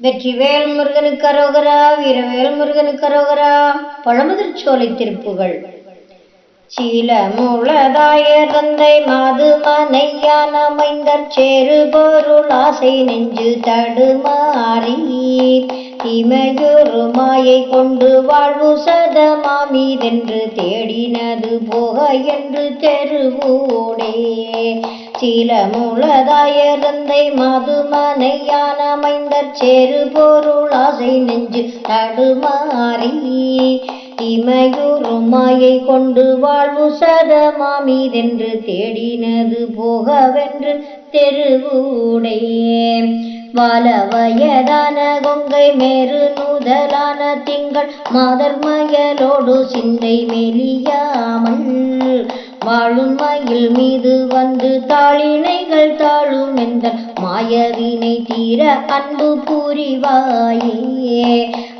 வெற்றிவேல் முருகனுக்கு அரோகரா வீரவேல் முருகனுக்கு அரோகரா. பழமுதிர்ச்சோலை திருப்புகள். சீல மூலதாயர் தந்தை மாது மனையான் அமைந்தர் சேரு பொருள் ஆசை நெஞ்சு தடுமாறி தீமையொரு மாயை கொண்டு வாழ்வு சதமாமிதென்று தேடினது போக என்று தெருவோடே. சீல மூலதாயர் தந்தை மைந்தர் சேரு பொருள் ஆசை நெஞ்சு தடுமாறி இமையுறும் மாயை கொண்டு வாழ்வு சதமாமிதென்று தேடினது போகவென்று தெருவூடே. வலவயதான கொங்கை மேரு நூதலான திங்கள் மாதர்மயலோடு சிந்தை மெலியாமல். வாழும் மயில் மீது வந்து தாளினைகள் தாழும் எந்த மாயவினை தீர அன்பு புரிவாயே.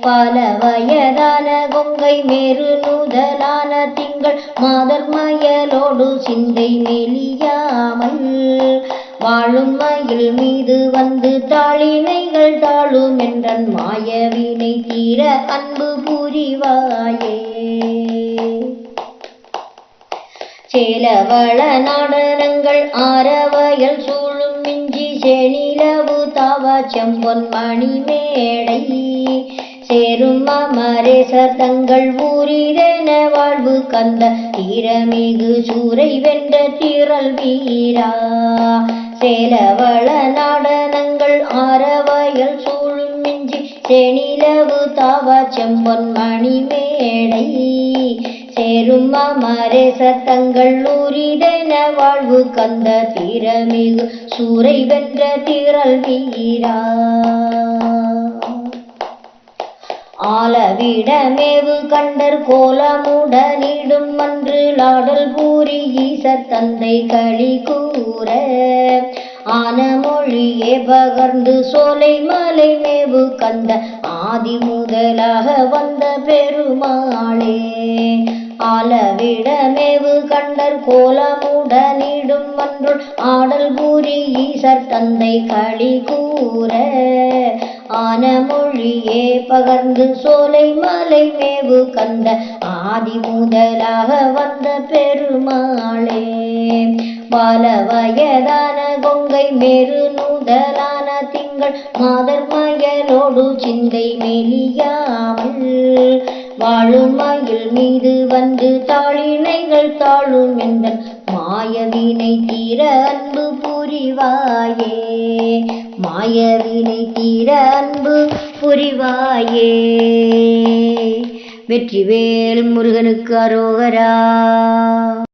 பல வயதான கொங்கை மேரு நூதலான திங்கள் மாதர் மயலோடு சிந்தை மெலியாமல் வாழும் மயில் மீது வந்து தாளினைகள் தாழும் என்றன் மாயவினை தீர அன்பு புரிவாயே. சேலவள நாடனங்கள் ஆரவயல் சூழும் மிஞ்சி செனிலவு தாவா செம்பொன் மணி மேடை சேரும் அமரேசர் தங்கள் ஊரிதென வாழ்வு கந்த தீரமிகு சூரை வென்ற திரள் வீரா. சேலவள நாடனங்கள் ஆரவயல் சூழும் மிஞ்சி செனிலவு தாவா செம்பொன் மணி சேரும் அமரேச தங்கள் ஊரிதென வாழ்வு கந்த தீரமிகு சூரை வென்ற திரள் வீரா ஆலவிடமேவு கண்டர் கோலமுடனிடும் மன்று லாடல் பூரி ஈசர் தந்தை களி கூற. ஆன மொழியே பகர்ந்து சோலை மலை மேவு கந்த ஆதி முதலாக வந்த பெருமாளே. ஆலவிடமேவு கண்டர் கோலமுடனிடும் மன்றுள் ஆடல் கூறி ஈசர் தந்தை களி கூற. ஆன மொழியே பகர்ந்து சோலை மலை மேவு கந்த ஆதி முதலாக வந்த பெருமாளே. பால வயதான கொங்கை மேரு நூதலான திங்கள். மாதர் மயலோடு சிந்தை மெலியாமல் வாழும் மயில் மீது வந்து தாளினைகள் தாழும் என்ற மாயவினை தீர அன்பு புரிவாயே. மாயவினை தீர அன்பு புரிவாயே. வெற்றிவேல் முருகனுக்கு அரோகரா.